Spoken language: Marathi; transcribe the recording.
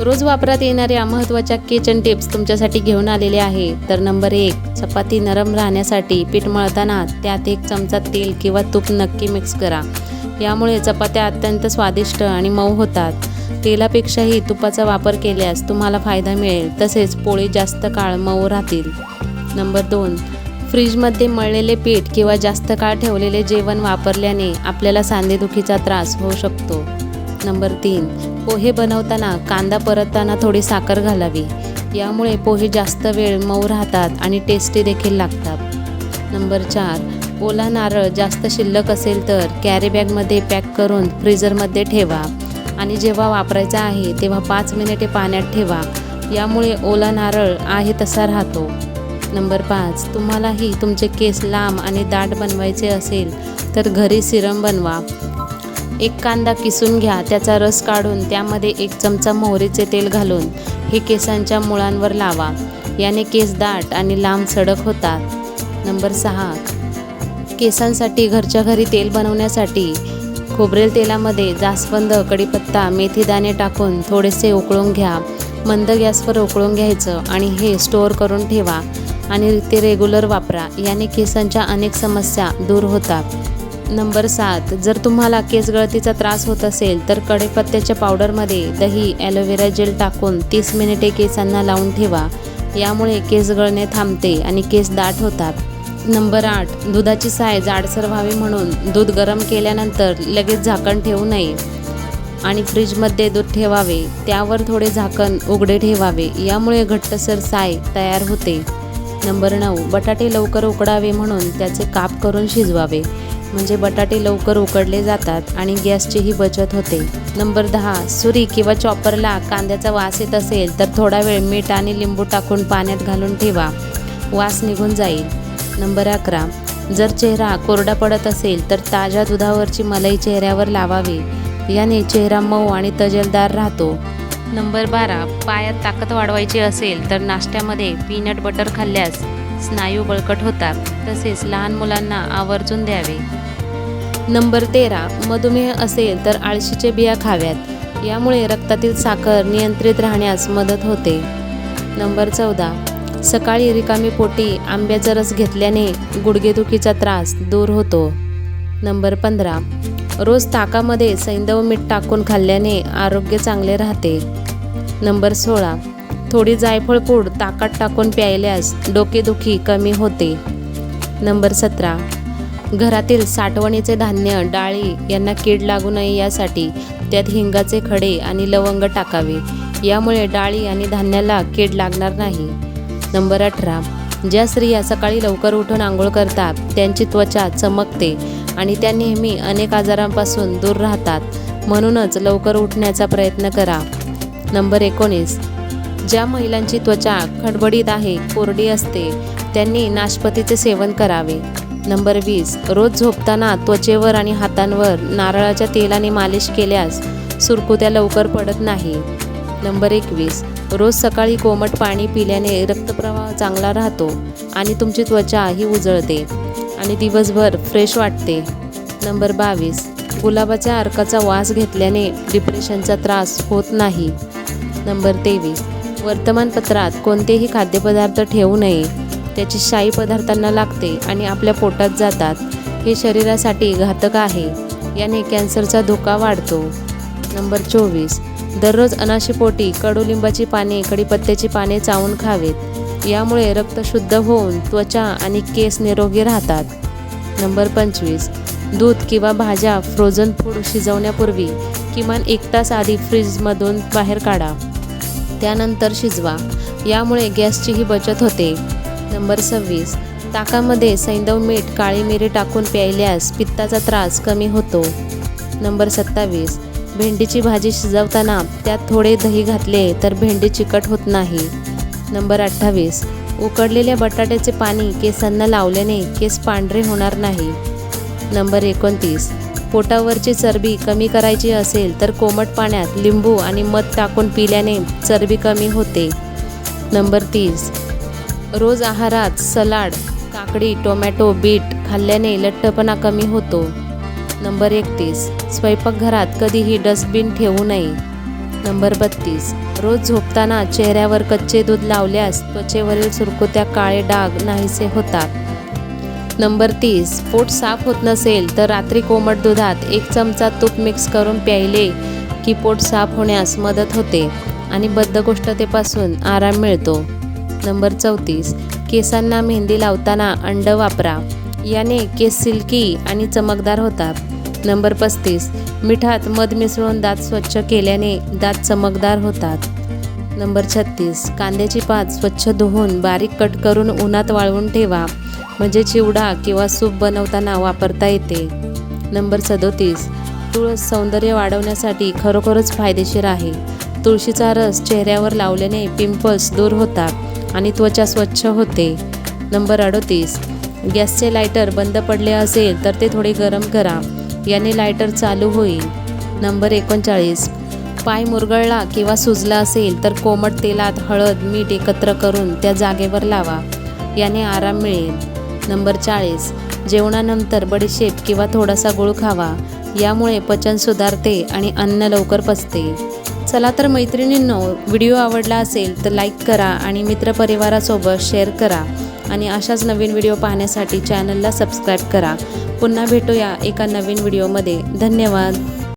रोज वापरात येणाऱ्या महत्त्वाच्या किचन टिप्स तुमच्यासाठी घेऊन आलेले आहे. तर नंबर एक चपाती नरम राहण्यासाठी पीठ मळताना त्यात एक चमचा तेल किंवा तूप नक्की मिक्स करा. यामुळे चपात्या अत्यंत स्वादिष्ट आणि मऊ होतात. तेलापेक्षाही तुपाचा वापर केल्यास तुम्हाला फायदा मिळेल. तसेच पोळी जास्त काळ मऊ राहतील. नंबर दोन फ्रीजमध्ये मळलेले पीठ किंवा जास्त काळ ठेवलेले जेवण वापरल्याने आपल्याला सांधेदुखीचा त्रास होऊ शकतो. नंबर तीन. पोहे बनवताना कांदा परतताना थोडी साखर घालावी. यामुळे पोहे जास्त वेळ मऊ राहतात आणि टेस्टी देखील लागतात. नंबर चार. ओला नारळ जास्त शिल्लक असेल तर कॅरीबॅगमध्ये पॅक करून फ्रीजरमध्ये ठेवा. आणि जेव्हा वापरायचा आहे तेव्हा पाच मिनिटे पाण्यात ठेवा. यामुळे ओला नारळ आहे तसा राहतो. नंबर पाच. तुम्हालाही तुमचे केस लांब आणि दाट बनवायचे असेल तर घरी सिरम बनवा. एक कांदा किसून घ्या त्याचा रस काढून त्यामध्ये एक चमचा मोहरीचे तेल घालून हे केसांच्या मुळांवर लावा. याने केस दाट आणि लांब सडक होतात. नंबर सहा. केसांसाठी घरच्या घरी तेल बनवण्यासाठी खोबरेल तेलामध्ये जास्वंद कढीपत्ता मेथीदाणे टाकून थोडेसे उकळून घ्या. मंद गॅसवर उकळून घ्यायचं आणि हे स्टोअर करून ठेवा आणि ते रेग्युलर वापरा. याने केसांच्या अनेक समस्या दूर होतात. नंबर सात. जर तुम्हाला केस गळतीचा त्रास होत असेल तर कडेपत्त्याच्या पावडरमध्ये दही ॲलोवेरा जेल टाकून तीस मिनिटे केसांना लावून ठेवा. यामुळे केस गळणे थांबते आणि केस दाट होतात. नंबर आठ. दुधाची साय जाडसर व्हावी म्हणून दूध गरम केल्यानंतर लगेच झाकण ठेवू नये आणि फ्रीजमध्ये दूध ठेवावे. त्यावर थोडे झाकण उघडे ठेवावे. यामुळे घट्टसर साय तयार होते. नंबर नऊ. बटाटे लवकर उकडावे म्हणून त्याचे काप करून शिजवावे. म्हणजे बटाटे लवकर उकडले जातात आणि गॅसचीही बचत होते. नंबर दहा सुरी किंवा चॉपरला कांद्याचा वास येत असेल तर थोडा वेळ मीठ आणि लिंबू टाकून पाण्यात घालून ठेवा. वास निघून जाईल. नंबर अकरा जर चेहरा कोरडा पडत असेल तर ताज्या दुधावरची मलाई चेहऱ्यावर लावावी. याने चेहरा मऊ आणि तजेलदार राहतो. नंबर बारा पायात ताकद वाढवायची असेल तर नाश्त्यामध्ये पीनट बटर खाल्ल्यास स्नायू बळकट होतात. तसेच लहान मुलांना आवर्जून द्यावे. नंबर तेरा मधुमेह असेल तर आळशीचे बिया खाव्यात. यामुळे रक्तातील साखर नियंत्रित राहण्यास मदत होते. नंबर चौदा सकाळी रिकामी पोटी आंब्याचा रस घेतल्याने गुडघेदुखीचा त्रास दूर होतो. नंबर पंधरा रोज ताकामध्ये सैंदव मीठ टाकून खाल्ल्याने आरोग्य चांगले राहते. नंबर सोळा थोडी जायफळ पूड ताकात टाकून प्यायल्यास डोकेदुखी कमी होते. नंबर सतरा घरातील साठवणीचे धान्य डाळी यांना कीड लागू नये यासाठी त्यात हिंगाचे खडे आणि लवंग टाकावे. यामुळे डाळी आणि धान्याला कीड लागणार नाही. नंबर अठरा. ज्या स्त्रिया सकाळी लवकर उठून आंघोळ करतात त्यांची त्वचा चमकते आणि त्या नेहमी अनेक आजारांपासून दूर राहतात. म्हणूनच लवकर उठण्याचा प्रयत्न करा. नंबर एकोणीस. ज्या महिलांची त्वचा खडबडीत आहे कोरडी असते त्यांनी नाशपतीचे सेवन करावे. नंबर वीस. रोज झोपताना त्वचेवर आणि हातांवर नारळाच्या तेलाने मालिश केल्यास सुरकुत्या लवकर पडत नाही. नंबर एकवीस. रोज सकाळी कोमट पाणी पिल्याने रक्तप्रवाह चांगला राहतो आणि तुमची त्वचा ही उजळते आणि दिवसभर फ्रेश वाटते. नंबर बावीस. गुलाबाच्या अर्काचा वास घेतल्याने डिप्रेशनचा त्रास होत नाही. नंबर तेवीस. वर्तमानपत्रात कोणतेही खाद्यपदार्थ ठेवू नये. त्याची शाई पदार्थांना लागते आणि आपल्या पोटात जातात. हे शरीरासाठी घातक आहे. याने कॅन्सरचा धोका वाढतो. नंबर चोवीस. दररोज अनाशीपोटी कडुलिंबाची पाने कडीपत्त्याची पाने चावून खावेत. यामुळे रक्त शुद्ध होऊन त्वचा आणि केस निरोगी राहतात. नंबर पंचवीस. दूध किंवा भाज्या फ्रोझन फूड शिजवण्यापूर्वी किमान एक तास आधी फ्रीजमधून बाहेर काढा. त्यानंतर शिजवा. यामुळे गॅसचीही बचत होते. नंबर सव्वीस. ताकामध्ये सैंदव मीठ काळी मिरी टाकून प्यायल्यास पित्ताचा त्रास कमी होतो. नंबर सत्तावीस. भेंडीची भाजी शिजवताना त्यात थोडे दही घातले तर भेंडी चिकट होत नाही. नंबर अठ्ठावीस. उकडलेल्या बटाट्याचे पाणी केसांना लावल्याने केस पांढरे होणार नाही. नंबर एकोणतीस. पोटावरची चरबी कमी करायची असेल तर कोमट पाण्यात लिंबू आणि मध टाकून पिल्याने चरबी कमी होते. नंबर तीस. रोज आहारात सलाड काकडी टोमॅटो बीट खाल्ल्याने लठ्ठपणा कमी होतो. नंबर एकतीस स्वयंपाकघरात कधीही डस्टबिन ठेवू नये. नंबर बत्तीस रोज झोपताना चेहऱ्यावर कच्चे दूध लावल्यास त्वचेवरील सुरकुत्या काळे डाग नाहीसे होतात. नंबर तीस पोट साफ होत नसेल तर रात्री कोमट दुधात एक चमचा तूप मिक्स करून प्यायले की पोट साफ होण्यास मदत होते आणि बद्धकोष्ठतेपासून आराम मिळतो. नंबर चौतीस. केसांना मेहंदी लावताना अंड वापरा. याने केस सिल्की आणि चमकदार होतात. नंबर पस्तीस. मिठात मध मिसळून दात स्वच्छ केल्याने दात चमकदार होतात. नंबर छत्तीस. कांद्याची पात स्वच्छ धुवून बारीक कट करून उन्हात वाळवून ठेवा. म्हणजे चिवडा किंवा सूप बनवताना वापरता येते. नंबर सदोतीस. तुळस सौंदर्य वाढवण्यासाठी खरोखरच फायदेशीर आहे. तुळशीचा रस चेहऱ्यावर लावल्याने पिंपल्स दूर होतात. आणि त्वचा स्वच्छ होते. नंबर अडोतीस. गॅसचे लायटर बंद पडले असेल तर ते थोडे गरम करा. याने लायटर चालू होईल. नंबर एकोणचाळीस. पाय मुरगळला किंवा सुजला असेल तर कोमट तेलात हळद मीठ एकत्र करून त्या जागेवर लावा. याने आराम मिळेल. नंबर चाळीस. जेवणानंतर बडीशेप किंवा थोडासा गुळ खावा. यामुळे पचन सुधारते आणि अन्न लवकर पचते. चला तर मैत्रिणींनो व्हिडिओ आवडला असेल तर लाईक करा आणि मित्रपरिवारासोबत शेअर करा. आणि अशाच नवीन व्हिडिओ पाहण्यासाठी चॅनलला सबस्क्राईब करा. पुन्हा भेटूया एका नवीन व्हिडिओमध्ये. धन्यवाद.